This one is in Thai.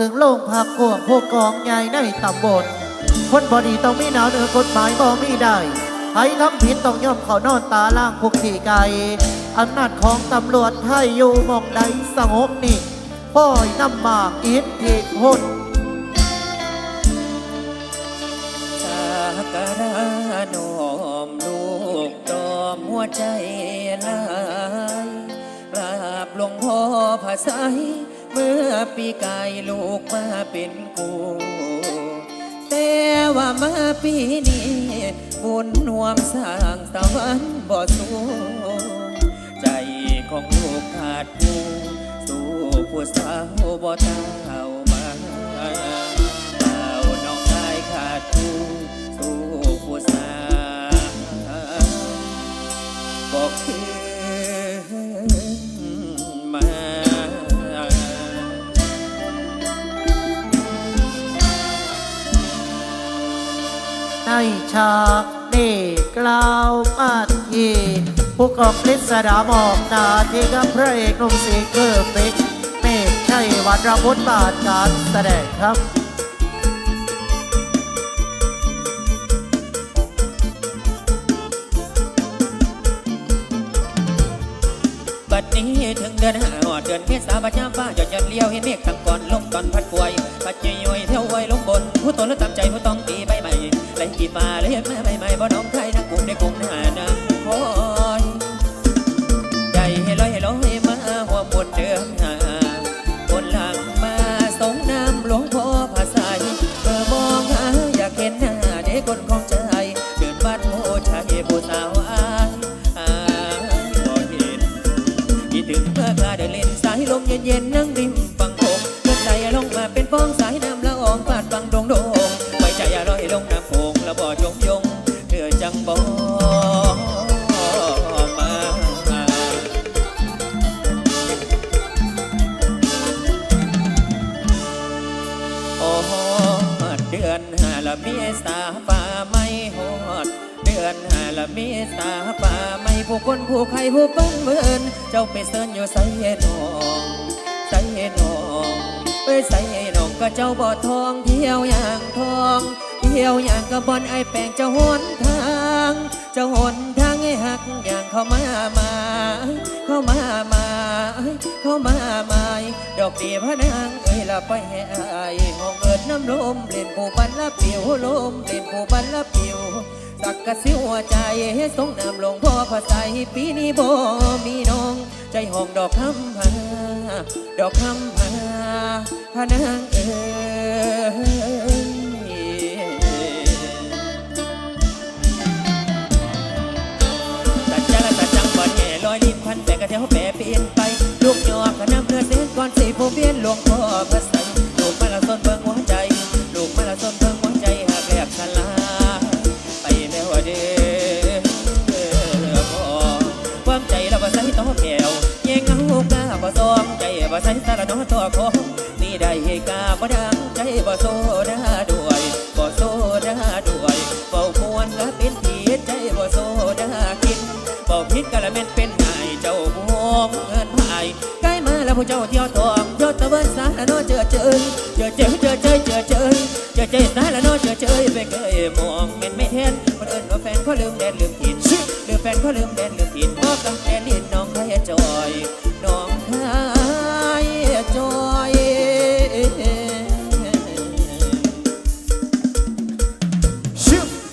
ถึงโรงพักกวงผู้กองใหญ่ในตำบล คนบอดีต้องมีหนาวเหนือกฎหมายบ่มีได้ใครทำผิดต้องยอมเขานอนตาล่างคุกขี่ไก่อำนาจของตำรวจให้อยู่มองใดสงบนิ่งพ่อยน้ำหมากอิทธิพลสักการะนอมลูกตอมหัวใจลายกราบหลวงพ่อพระไสย เมื่อปีกายลูกมาเป็นกูแต่ว่ามาปีนี้บุญรวมสร้างตะวันบ่สู้ใจของลูกขาดผู้สู้ผู้สาวบ่เท่ามาเท่าน้องชายขาดผู้สู้ผู้สาวบ่คืน ฉากนี้กล่าวมาทีผู้กองฤทธิ์สดาหมอกนาที่กับพระเอกหนุ่มสีเกอร์ฟิกเมฆชัยวัดระบุบาทการแสดงครับบัดนี้ถึงเดือนห้าอดเดือนเมษาบัดยามฟ้าหยดหยัดเลี้ยวเห็นเมฆตั้งก่อนลมตอนพัดป่วย พัดเยอยเที่ยวไวยลงบน ผู้ตนแล้วตามใจผู้ต้องตีใบใหม่ ไหลกีฟ้าเลยแม่ใบใหม่บ่น้องไทยนักกรุงได้กรุงหน้านัง หาละเมษาป่าไม่ฮอด เดือนหาละเมษาป่าไม่ผู้คนผู้ใครผู้เปิ้นเวินเจ้าไปเสิร์นอยู่ใส่นองใส่นองเอ้ยใส่นองก็เจ้าบ่อทองเที่ยวอย่างทองเที่ยวอย่างกระบอนไอแปลงเจ้าหนทางเจ้าหนทางให้หักอย่างเข้ามามา เข้ามามา เข้ามามาดอกดีพนางเอ้ยละไปให้อายห้องเอิดน้ำลมเล่นผู้บันละปิวลมเล่นผู้บันละปิวสักกะสิหัวใจสงน้ำลงพ่อพระใสปีนี้บ่มีน้อง ใจห้องดอกคำพาดอกคำพาพนางเอ้ย บ่ซ้อมใจบ่ใส่สารนอตัวของนี่ได้กาบ่ดังใจบ่โซดาด้วยบ่โซดาด้วยเฝ้ามวนก็เป็นทีใจบ่โซดากินบอกพิษกะละเม็ดเป็นนายเจ้าบวงเงินพายใกล้มาแล้วผู้เจ้าเที่ยวทองยศตะเบินสายละโนเจอเจยเจอเจอเจอเจอเจอเจอเจอเจอสายละโนเจอเจยไปเคยมองเม็นไม่แทนคนอื่นว่าแฟนเขาลืมแดนลืมถิ่นลืมแฟนเขาลืมแดนลืมถิ่นบอกับแดนดินน้องให้จอยน้อง